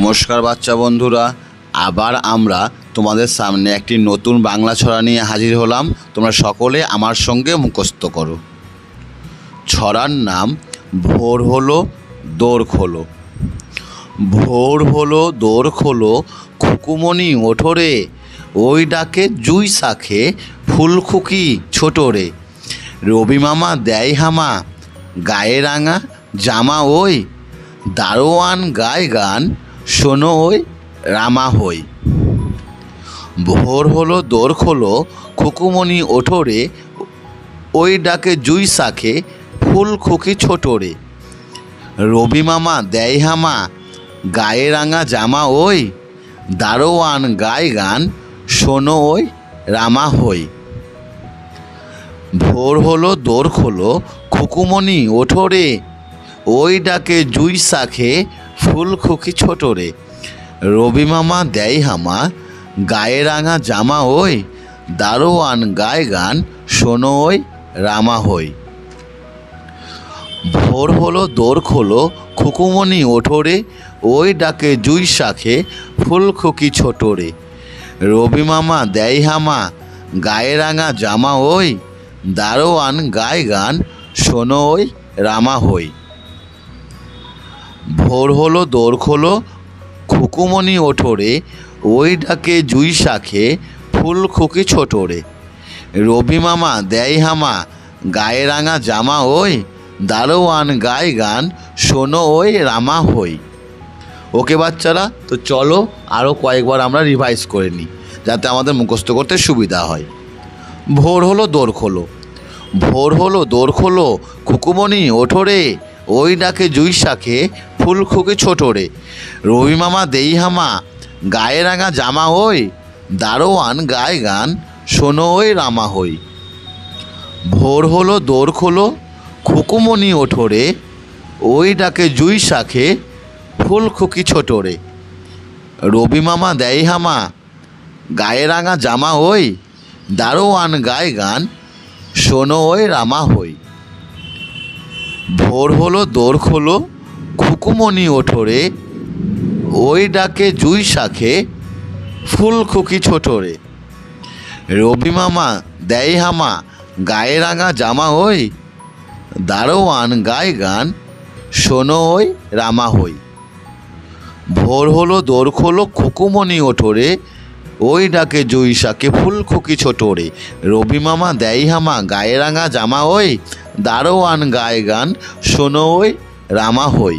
নমস্কার বাচ্চা বন্ধুরা, আবার আমরা তোমাদের সামনে একটি নতুন বাংলা ছড়া নিয়ে হাজির হলাম। তোমরা সকলে আমার সঙ্গে মুখস্থ করো। ছড়ার নাম ভোর হলো, দোর খোলো। ভোর হলো, দোর খোলো খুকুমনি ওঠোরে ওই ডাকে জুই শাখে ফুলখুকি ছোটরে রবি মামা, দেয় হামা, গায়ে রাঙা জামা ওই। দারোয়ান গায় গান শোনো ওই, রামা হই। ভোর হলো, দোর খোলো খুকুমনি ওঠোরে ওই ডাকে জুই শাখে, ফুল খুকি ছোটরে রবি মামা দেয় হামা, গায়ে রাঙা জামা ওই, দারোয়ান গায় গান, শোনো ওই, রামা হই। ভোর হলো, দোর খোলো খুকুমনি ওঠোরে ওই ডাকে জুই শাখে ফুল খুকি ছোটরে রবি মামা দেয় হামা, গায়ে রাঙা জামা ওই, দারোয়ান গায় গান, শোনো ওই, রামা হই। ভোর হলো, দোর খোলো খুকুমনি ওঠোরে ওই ডাকে জুই শাখে ফুল খুকি ছোটরে রবি মামা দেয় হামা, গায়ে রাঙা জামা ওই, দারোয়ান গায় গান, শোনো ওই, রামা হই। ভোর হলো, দোর খোলো খুকুমনি ওঠোরে, ওই ডাকে জুই শাখে, ফুল খুকি ছোটরে। রবি মামা দেয় হামা, গায়ে রাঙা জামা ওই, দারোয়ান গায় গান, শোনো ওই রামা হই। ওকে বাচ্চারা, তো চলো আরও কয়েকবার আমরা রিভাইজ করে নিই, যাতে আমাদের মুখস্থ করতে সুবিধা হয়। ভোর হলো, দোর খোলো। ভোর হলো, দোর খোলো খুকুমনি ওঠোরে, ওই ডাকে জুই শাখে ফুল খুকি ছোটরে রবি মামা, দেই হামা, গায়ে রাঙা জামা ওই দারোয়ান গায় গান, শোনো ওই রামা হই। ভোর হলো, দোর খোলো খুকুমনি ওঠোরে ওই ডাকে জুই শাখে ফুল খুকি ছোটরে রবি মামা দেয় হামা, গায়ে রাঙা জামা ওই দারোয়ান গায় গান, শোনো ওই রামা হই। ভোর হলো, দোর খোলো খুকুমনি ওঠোরে, ওই ডাকে জুই শাখে, ফুল খুকি ছোটরে। রবি মামা দেয় হামা, গায়ে রাঙা জামা ওই দারোয়ান গায় গান, শোনো ওই রামা হই। ভোর হলো, দোর খোলো খুকুমনি ওঠোরে, ওই ডাকে জুই শাকে ফুল খুকি ছোটরে। রবি মামা দেয় হামা, গায়ে রাঙা জামা ওই দারোয়ান গায়ে গান, শোনো ওই রামা হই।